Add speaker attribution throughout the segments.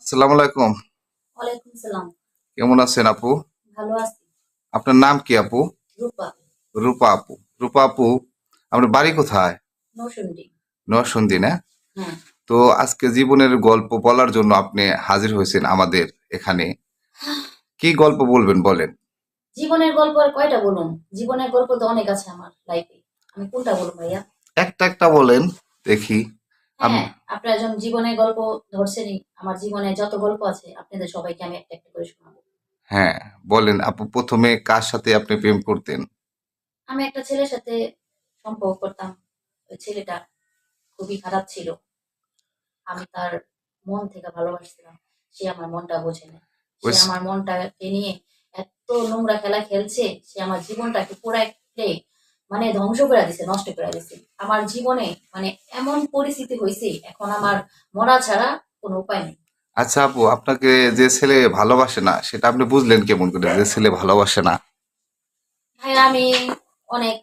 Speaker 1: আসসালামু আলাইকুম।
Speaker 2: ওয়ালাইকুম সালাম।
Speaker 1: কেমন আছেন আপু?
Speaker 2: ভালো আছি।
Speaker 1: আপনার নাম কি আপু?
Speaker 2: রূপা।
Speaker 1: রূপা আপু। রূপা আপু আপনার বাড়ি কোথায়? নরসন্দী না?
Speaker 2: হ্যাঁ।
Speaker 1: তো আজকে জীবনের গল্প বলার জন্য আপনি হাজির হয়েছেন আমাদের এখানে। কি গল্প বলবেন বলেন?
Speaker 2: জীবনের গল্প আর কয়টা বলুন? জীবনের গল্প তো অনেক আছে আমার লাইফে আমি কোনটা বলব ভাইয়া?
Speaker 1: একটা একটা বলেন দেখি।
Speaker 2: হ্যাঁ। আপনারা যখন জীবনের গল্প ধরছেনই আমার জীবনে যত গল্প আছে আপনাদের সবাইকে আমি একটা একটা করে শোনাবো।
Speaker 1: হ্যাঁ বলেন আপু প্রথমে কার সাথে আপনি প্রেম করতেন?
Speaker 2: আমি একটা ছেলের সাথে সম্পর্ক করতাম। ওই ছেলেটা খুবই খারাপ ছিল। আমি তার মন থেকে ভালোবাসছিলাম। সে আমার মনটা বোঝে না সে আমার মনটাকে নিয়ে এত নোংরা খেলা খেলছে সে আমার জীবনটাকে পুরো পুরাই মানে ধ্বংস করে দিছে নষ্ট করে দিছে। আমার জীবনে মানে এমন পরিস্থিতি হয়েছে এখন আমার মরা ছাড়া কোনো উপায় নেই।
Speaker 1: আচ্ছা আপু আপনাকে যে ছেলে ভালোবাসে না সেটা আপনি বুঝলেন কেমন করে যে ছেলে ভালোবাসে না?
Speaker 2: ভাই আমি অনেক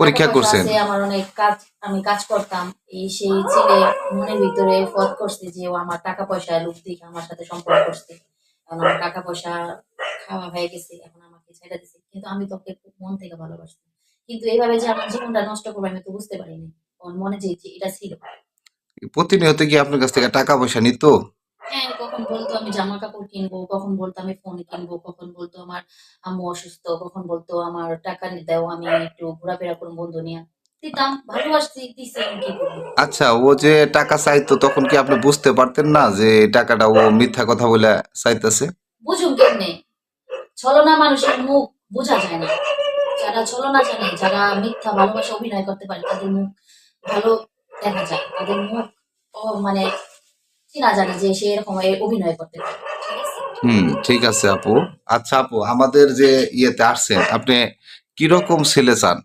Speaker 1: পরীক্ষা করছেন।
Speaker 2: আমার অনেক কাজ আমি কাজ করতাম। এই সেই ছেলে মনের ভিতরে ফদ করছে যে ও আমার টাকা পয়সা লোক দিকে আমার সাথে সম্পর্ক করছে। এখন আমার টাকা পয়সা খাওয়া হয়ে গেছে এখন আমাকে ছেড়ে দিছে। কিন্তু আমি তোকে মন থেকে ভালোবাসতাম। কিন্তু এইভাবে যে আমার জীবনটা নষ্ট করবে আমি তো বুঝতে পারিনি। ওর মনে যে এটা ছিল।
Speaker 1: প্রতিনিয়ত কি আপনার কাছ থেকে টাকা পয়সা নিত?
Speaker 2: হ্যাঁ কখন বলতো আমি জামা কাপড় কিনবো কখন বলতো আমি ফোন কিনবো কখন বলতো আমার আম্মু অসুস্থ কখন বলতো আমার টাকা দাও আমি একটু ঘোরাফেরা করব বন্ধু নিয়ে। দিতাম দিছে
Speaker 1: আচ্ছা ও যে টাকা চাইতো তখন কি আপনি বুঝতে পারতেন না যে টাকাটা ও মিথ্যা কথা বলে চাইতেছে?
Speaker 2: বুঝুন কেমনে? ছলনা মানুষের মুখ বোঝা যায় না। যারা ছলনা জানে যারা মিথ্যা ভালোবাসা অভিনয় করতে পারে তাদের মুখ ভালো দেখা যায়। তাদের মুখ ও মানে চিনা জানে যে সে এরকম অভিনয় করতে পারে।
Speaker 1: হুম ঠিক আছে আপু। আচ্ছা আপু আমাদের যে ইয়েতে আসছেন আপনি কীরকম ছেলে চান?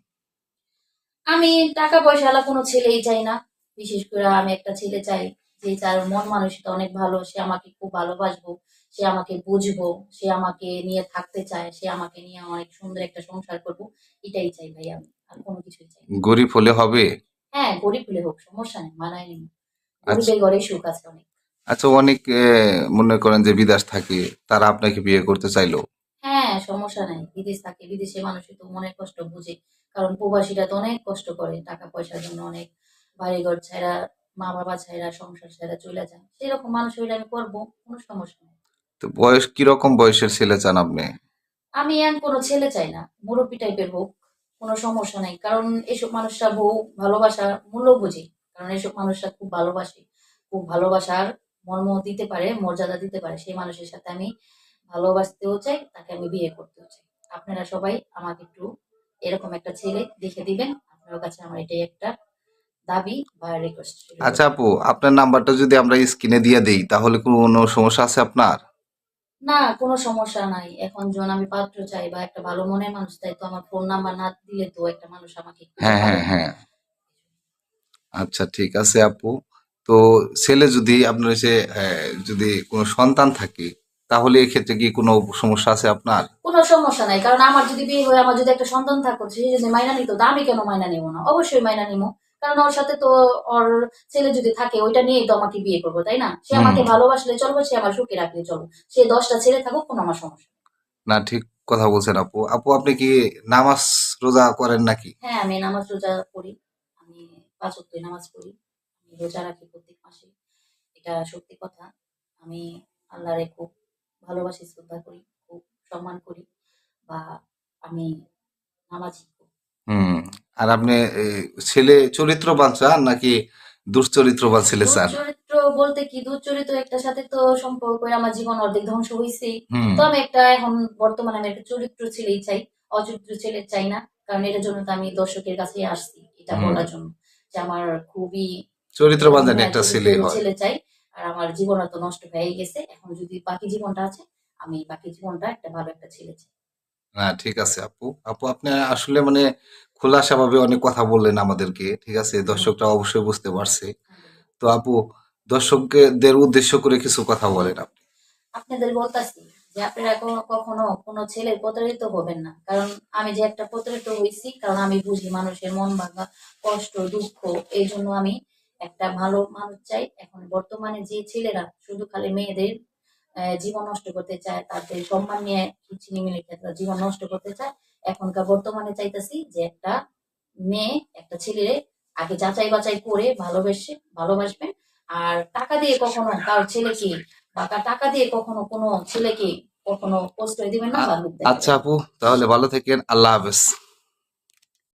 Speaker 2: আমি টাকা পয়সা ওয়ালা কোনো ছেলেই চাই না। বিশেষ করে আমি একটা ছেলে চাই যে তার মন মানসিকতা অনেক ভালো সে আমাকে খুব ভালোবাসবো। সে আমাকে বুঝব সে আমাকে নিয়ে থাকতে চায় সে আমাকে নিয়ে অনেক সুন্দর একটা সংসার করব এটাই চাই ভাই আমি আর কোনো কিছুই চাই না।
Speaker 1: গরিব হলে হবে?
Speaker 2: হ্যাঁ গরিব হলে হোক সমস্যা নেই মানায় নেই। গরিবের ঘরে সুখ আছে অনেক।
Speaker 1: আচ্ছা অনেক এ, মনে করেন যে বিদেশ থাকে তারা আপনাকে বিয়ে করতে চাইলো?
Speaker 2: হ্যাঁ সমস্যা নাই বিদেশ থাকে বিদেশে মানুষই তো মনের কষ্ট বুঝে কারণ প্রবাসীরা তো অনেক কষ্ট করে টাকা পয়সার জন্য অনেক বাড়িঘর ছাড়া মা বাবা ছাড়া সংসার ছাড়া চলে যায়। সেরকম মানুষ হইলে আমি করব কোনো সমস্যা নেই।
Speaker 1: তো বয়স কীরকম বয়সের ছেলে চান আপনি?
Speaker 2: আমি এখন কোনো ছেলে চাই না মুরব্বী টাইপের হোক কোনো সমস্যা নাই। কারণ এসব মানুষরা বউ ভালোবাসার মূল্য বুঝি কারণ এসব মানুষরা খুব ভালোবাসে। খুব ভালোবাসার মর্ম দিতে পারে মর্যাদা দিতে পারে। সেই মানুষের সাথে আমি ভালোবাসতেও চাই তাকে আমি বিয়ে করতেও চাই। আপনারা সবাই আমাকে একটু এরকম একটা ছেলে দেখে দিবেন। আপনার কাছে আমার এটাই একটা দাবি বা রিকোয়েস্ট
Speaker 1: আচ্ছা আপু আপনার নাম্বারটা যদি আমরা স্ক্রিনে দিয়ে দেই তাহলে কোনো সমস্যা আছে আপনার?
Speaker 2: না কোনো সমস্যা নাই। এখন যখন আমি পাত্র চাই বা একটা ভালো মনের মানুষ চাই তো আমার ফোন নাম্বার না দিলে তো একটা মানুষ আমাকে
Speaker 1: হ্যাঁ হ্যাঁ হ্যাঁ। আচ্ছা ঠিক আছে আপু। তো ছেলে যদি আপনার হচ্ছে আহ, যদি কোনো সন্তান থাকে তাহলে এক্ষেত্রে কি কোনো সমস্যা আছে আপনার?
Speaker 2: কোনো সমস্যা নাই কারণ আমার যদি বিয়ে হয়ে আমার যদি একটা সন্তান থাকতো সে যদি মাইনা নিত তা আমি কেন মাইনা নিব না? অবশ্যই মাইনা নিব। কারণ ওর সাথে তো ওর ছেলে যদি থাকে ওইটা নিয়েই তো আমাকে বিয়ে করব তাই না? সে আমাকে ভালোবাসলে চলবো সে আমার সুখে রাখলে চলবো। সে দশটা ছেলে থাকুক কোনো আমার সমস্যা
Speaker 1: না ঠিক কথা বলছেন আপু। আপু আপনি কি নামাজ রোজা করেন নাকি?
Speaker 2: হ্যাঁ আমি নামাজ রোজা করি। আমি পাঁচ ওয়াক্ত নামাজ পড়ি। আমি রোজা রাখি প্রত্যেক মাসে। এটা সত্যি কথা। আমি আল্লাহরে খুব ভালোবাসি শ্রদ্ধা করি খুব সম্মান করি। বা আমি নামাজি।
Speaker 1: হুম। আর আপনি ছেলে চরিত্রবান চান নাকি দুশ্চরিত্রবান ছেলে চান
Speaker 2: দুশ্চরিত্র বলতে কি দুশ্চরিত্র একটা সাথে তো সম্পর্ক আমার জীবন অর্ধেক ধ্বংস হয়েছে তো আমি একটা এখন বর্তমানে আমি একটা চরিত্র ছেলেই চাই অচরিত্র ছেলে চাই না কারণ এটার জন্য তো আমি দর্শকের কাছে আসছি এটা বলার জন্য। যে আমার খুবই
Speaker 1: চরিত্রবান জানি
Speaker 2: হ্যাঁ,
Speaker 1: একটা ছেলে
Speaker 2: ছেলে চাই আর আমার জীবনটা তো নষ্ট হয়ে গেছে এখন যদি বাকি জীবনটা আছে আমি বাকি জীবনটা একটা ভালো একটা ছেলে চাই।
Speaker 1: না ঠিক আছে আপু। আপু আপনি আসলে মানে খোলাসাভাবে অনেক কথা বললেন আমাদেরকে ঠিক আছে? দর্শকরা অবশ্যই বুঝতে পারছে। তো আপু দর্শকদের উদ্দেশ্য করে কিছু কথা বলেন আপনি।
Speaker 2: আপনাদের বলতাছি যে আপনারা কোনো- কখনো কোনো ছেলের প্রতারিত হবেন না। কারণ আমি যে একটা প্রতারিত হয়েছি কারণ আমি বুঝি মানুষের মন ভাঙা কষ্ট দুঃখ এই জন্য আমি একটা ভালো মানুষ চাই। এখন বর্তমানে যে ছেলেরা শুধু খালি মেয়েদের জীবন নষ্ট করতে চায়, তাদের সম্মান নিয়ে ছিনিমিনি জীবন নষ্ট করতে চায়। এখনকার বর্তমানে চাইতেছি যে একটা মেয়ে, একটা ছেলে আগে যাচাই বাছাই করে ভালোবেসে, ভালোবাসবে। আর টাকা দিয়ে কখনো কারও ছেলেকে বা টাকা দিয়ে কখনো কোনো ছেলেকে কখনো প্রশ্রয় দিবেন না।
Speaker 1: আচ্ছা আপু, তাহলে ভালো থাকেন। আল্লাহ হাফেজ।